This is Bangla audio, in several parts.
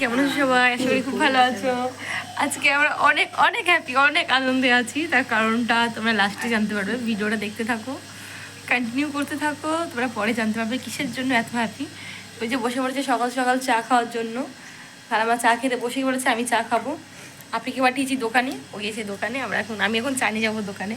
কেমন আছো সবাই? আশা করি খুব ভালো আছো। আজকে আমরা অনেক অনেক হ্যাপি অনেক আনন্দে আছি। তার কারণটা তোমরা লাস্টে জানতে পারবে। ভিডিওটা দেখতে থাকো কন্টিনিউ করতে থাকো, তোমরা পরে জানতে পারবে কিসের জন্য এত হ্যাপি ওই যে বসে পড়েছে সকাল সকাল চা খাওয়ার জন্য। আর আমার চা খেতে বসে পড়েছে, আমি চা খাব। আপনি কি পাঠিয়েছি দোকানে? ও গিয়েছে দোকানে, আমরা এখন, আমি এখন চা নিয়ে যাব দোকানে।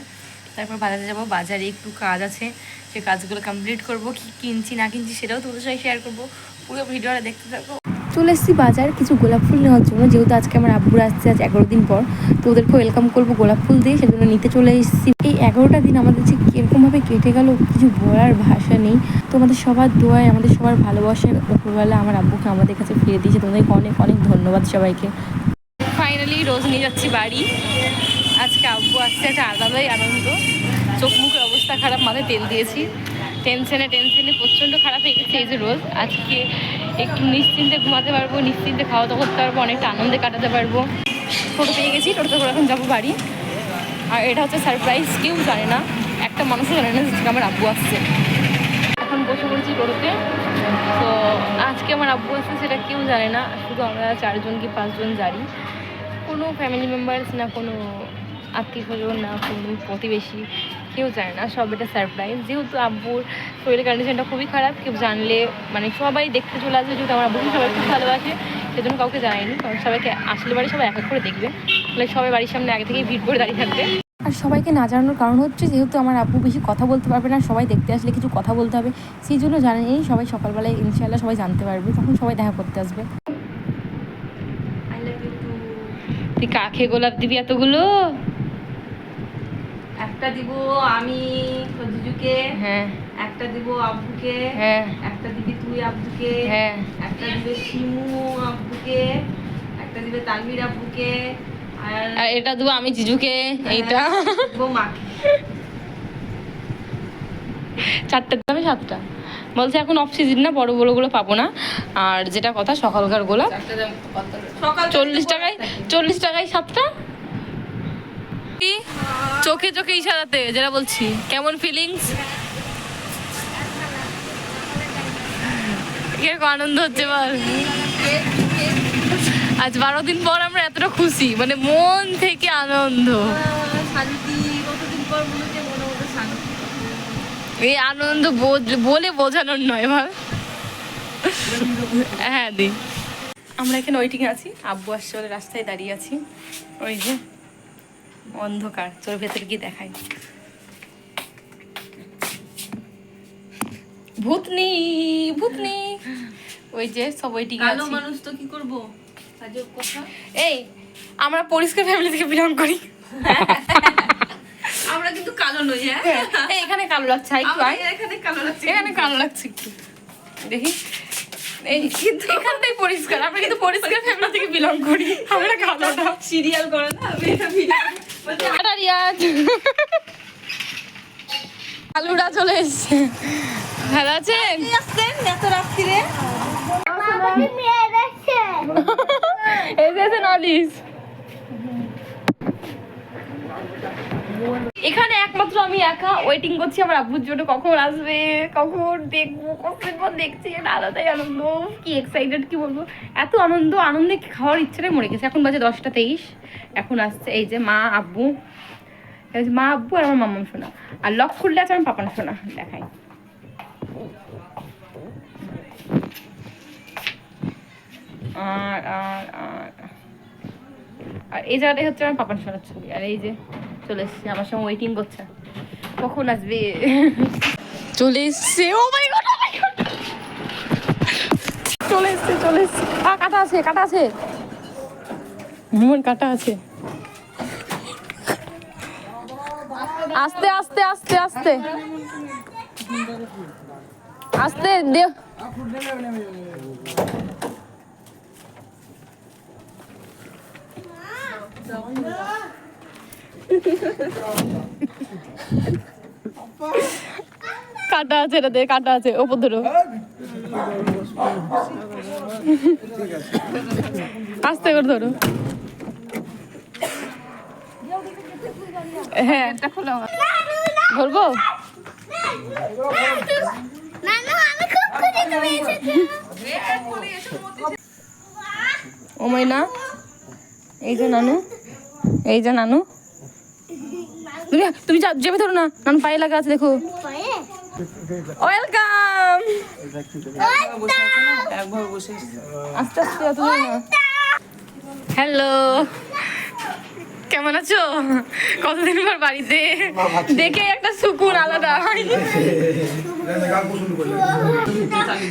তারপর বাজারে যাব। বাজারে একটু কাজ আছে, সে কাজগুলো কমপ্লিট করব। কি কিনছি, না কিনছি সেটাও তোমাদের সঙ্গে শেয়ার করব। পুরো ভিডিওটা দেখতে থাকো। চলে এসেছি বাজার কিছু গোলাপ ফুল নেওয়ার জন্য। যেহেতু আজকে আমার আব্বুর আসছে আজ এগারো দিন পর, তো ওদেরকে ওয়েলকাম করব গোলাপ ফুল দিয়ে, সেজন্য নিতে চলে এসেছি। এই এগারোটা দিন আমাদের যে কীরকমভাবে কেটে গেল, কিছু বলার ভাষা নেই। তো আমাদের সবার দোয়ায়, আমাদের সবার ভালোবাসার উপরবেলা আমার আব্বুকে আমাদের কাছে ফিরে দিয়েছে। তোমাদেরকে অনেক অনেক ধন্যবাদ সবাইকে। ফাইনালি রোজ নিয়ে যাচ্ছি বাড়ি। আজকে আব্বু আসছে একটা আলাদাই আনন্দ। চোখ মুখের অবস্থা খারাপ, মাথায় তেল দিয়েছি। টেনশনে টেনশনে প্রচণ্ড খারাপ হয়ে গেছে এই যে রোজ। আজকে একটু নিশ্চিন্তে ঘুমাতে পারব, নিশ্চিন্তে খাওয়া দাওয়া করতে পারব, অনেকটা আনন্দে কাটাতে পারব। টোটো পেয়ে গেছি, টোটোতে করে এখন যাব বাড়ি। আর এটা হচ্ছে সারপ্রাইজ কেউ জানে না, একটা মানুষও জানে না যে আমার আব্বু আসছে। এখন বসে পড়েছি টোটোতে। তো আজকে আমার আব্বু আসছে সেটা কেউ জানে না, শুধু আমরা চারজন কি পাঁচজন জানি। কোনো ফ্যামিলি মেম্বার্স না, কোনো আত্মীয় স্বজন না কোনো প্রতিবেশী কেউ জানে না সব এটা সারপ্রাইজ যেহেতু আব্বুর শরীরের কন্ডিশনটা খুবই খারাপ কেউ জানলে মানে সবাই দেখতে চলে আসবে যেহেতু আমার আব্বুকে সবাই খুব ভালোবাসে সেজন্য কাউকে জানায়নি কারণ সবাইকে আসলে বাড়ি সবাই এক এক করে দেখবে। তাহলে সবাই বাড়ির সামনে আগে থেকেই ভিড় করে দাঁড়িয়ে থাকবে। আর সবাইকে না জানানোর কারণ হচ্ছে যেহেতু আমার আব্বু বেশি কথা বলতে পারবে না সবাই দেখতে আসলে কিছু কথা বলতে হবে সেই জন্য জানেনি সবাই সকালবেলায় ইনশাল্লাহ সবাই জানতে পারবে তখন সবাই দেখা করতে আসবে। তুই কাকে গোলাপ দিবি এতগুলো? একটা দিব আমি জিজুকে হ্যাঁ। একটা দিব আব্বুকে হ্যাঁ। একটা দিবি তুই আব্বুকে হ্যাঁ। একটা দিবে শিমু আব্বুকে একটা দিবে তানভীর আব্বুকে আর আর এটা দেবো আমি জিজুকে এইটা। দিব মাকে। চারটে দামে সাতটা। বলছে এখন অফ সিজন না বড় বড়গুলো পাবো না। আর যেটা কথা সকালকার গোলাপ সকাল চল্লিশ টাকায় চল্লিশ টাকায় সাতটা? চোখে চোখে ইশারাতে, যেটা বলছি। কেমন ফিলিংস আনন্দ হচ্ছে আজ বারো দিন পর আমরা এতটা খুশি মানে মন থেকে আনন্দ। এই আনন্দ বলে বোঝানোর নয় ভাব হ্যাঁ দি। আমরা এখানে ওয়েটিং আছি। আব্বু আসছে বলে রাস্তায় দাঁড়িয়ে আছি। ওই যে অন্ধকার। তোর ভেতরে গিয়ে দেখাই। ভূতনি ভূতনি। ওই যে সব ওয়েটিং কালো আছি। মানুষ তো কি করব? আজব কথা। এই আমরা পরিষ্কার ফ্যামিলি থেকে বিলং করি। আমরা কিন্তু কালো নই হ্যাঁ? এই এখানে কালো লাগছে একটু এখানে কালো লাগছে এখানে কালো লাগছে একটু। দেখি। এই কিন্তু এখানটাই পরিষ্কার। আমরা কিন্তু পরিষ্কার ফ্যামিলি থেকে বিলং করি। আমরা কালোটা সিরিয়াল করে না আমি এটা ভিডিও আলুরা চলে এসছে। ভালো আছেন? এত রাত্রিরে? এসেছে নলিস এখানে একমাত্র আমি একা ওয়েটিং করছি আমার আব্বুর জন্য। কখন আসবে, কখন দেখব, কখন পর দেখছি আলাদাই আনন্দ। কি এক্সাইটেড কি বলব? এত আনন্দ, আনন্দে খাওয়ার ইচ্ছাটাই মরে গেছে। এখন বাজে দশটা তেইশ। এখন আসছে এই যে মা, আব্বু। মা, আব্বু আর আমার মাম্মাম শোনা আর লক খুললে আছে আমার পাপান শোনা দেখাই। আর আর আর। আর এই জায়গাটাই হচ্ছে আমার পাপান সোনার ছবি। আর এই যে চলে এসছে, আমার সঙ্গে ওয়েটিং করছে। কখন আসবে? চলে এসছে। ও মাই গড চলে এসছে চলে এসছে। আ, কাটা আছে কাটা আছে। হুম কাটা আছে। আস্তে আস্তে আস্তে আস্তে। আস্তে, দে। কাটা আছে এটাতে কাটা আছে, ওপর ধরো। আস্তে করে ধরো। হ্যাঁ ধরবো? ও এই যে নানু। এই যে নানু। তুমি তুমি যা- চেপে ধরো না, নানু পায়ে লাগা আছে, দেখো। ওয়েলকাম! আস্তে আস্তে অত হ্যালো। কেমন আছো? কতদিন পর বাড়িতে? দেখে একটা সুকুন আলাদা।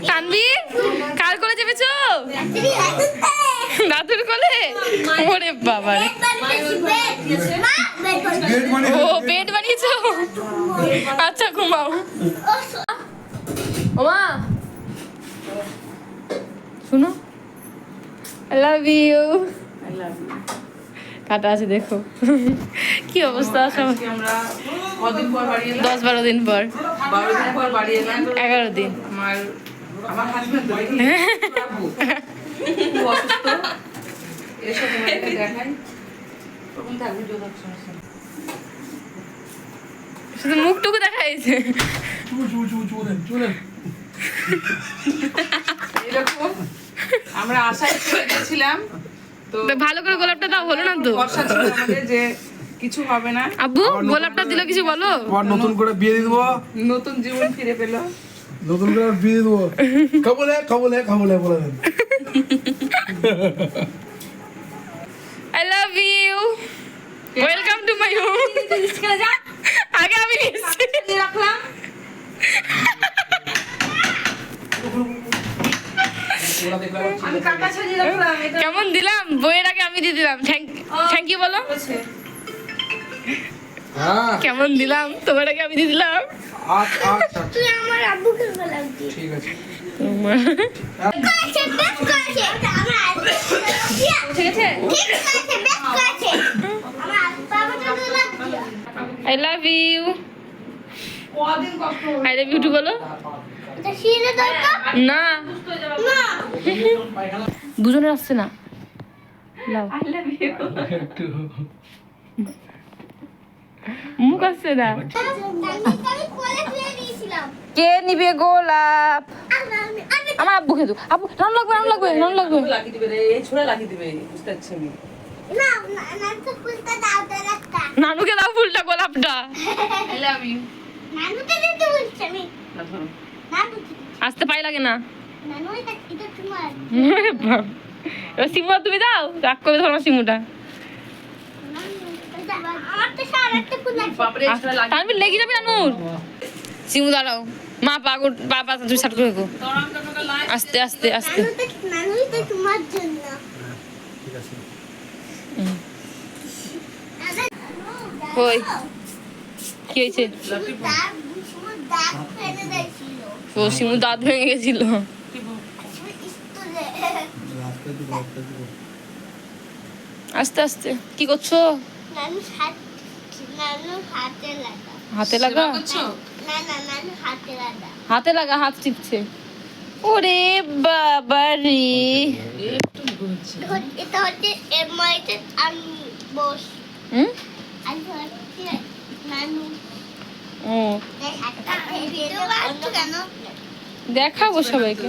চেপেছো দাদুর কোলে? ওরে বাবা রে। ও বেড বানিয়েছো? আচ্ছা ঘুমাও। ওমা। শুনো। আই লাভ ইউ কাটা আছে দেখো। কি অবস্থা সব? আমরা কদিন পর বাড়ি এলাম? দশ বারো দিন পর। বারো দিন পর বাড়ি এলাম। এগারো দিন। আমার আমার হাজবেন্ড এসে তোমাদেরকে দেখাই তখন থাকবে যোগাযোগ সমস্যা শুধু মুখটুকু দেখা এরকম আমরা আশায় চলে গেছিলাম তো তো ভালো করে গোলাপটা দাও হলো না তো। বর্ষা ছিল আমাদের যে কিছু হবে না। আব্বু গোলাপটা দিল কিছু বলো। আবার নতুন করে বিয়ে দিয়ে দেবো। নতুন জীবন ফিরে পেল। নতুন করে বিয়ে দিয়ে দেবো। কবলে কবলে কবলে বলে দেন I love you welcome to my home আগে আমি রাখলাম কেমন দিলাম? বইয়ের আগে আমি দিয়ে দিলাম। থ্যাংক ইউ বলো। কেমন দিলাম? তোমার আগে আমি দিয়ে দিলাম। ঠিক আছে? I love you I love you too বলো। না। দুজনের আসছে না। মুখ আসছে না। কে নিবে গোলাপ? আমি আমি আমার আব্বু খেতু আব্বু রান লাগবে রান লাগবে রান লাগবে। লাগিয়ে দিবে রে ছোড়া লাগিয়ে দিবে বুঝতে পারছি আমি। নানুকে দাও ফুলটা গোলাপটা। আই লাভ ইউ নানুকে দিতে বলছি আমি না ধরো নানু আসতে পাই লাগে। না নানু এটা এটা এবার সিমুটা তুমি দাও রাগ করে ধরো সিমুটা লেগে যাবে সিমু দাঁড়াও মা সাট করে আস্তে আস্তে আস্তে। তোমার জন্য ঠিক আছে কই কি হয়েছে? ও সিমু দাঁত ভেঙে গেছিল। আস্তে আস্তে কি করছ? হাত লাগা? হাতে লাগা হাতে চিপছে। ওরে বাবা রে। এটা হচ্ছে এর মাইতে আমি বস হুম? ও দেখাবো সবাইকে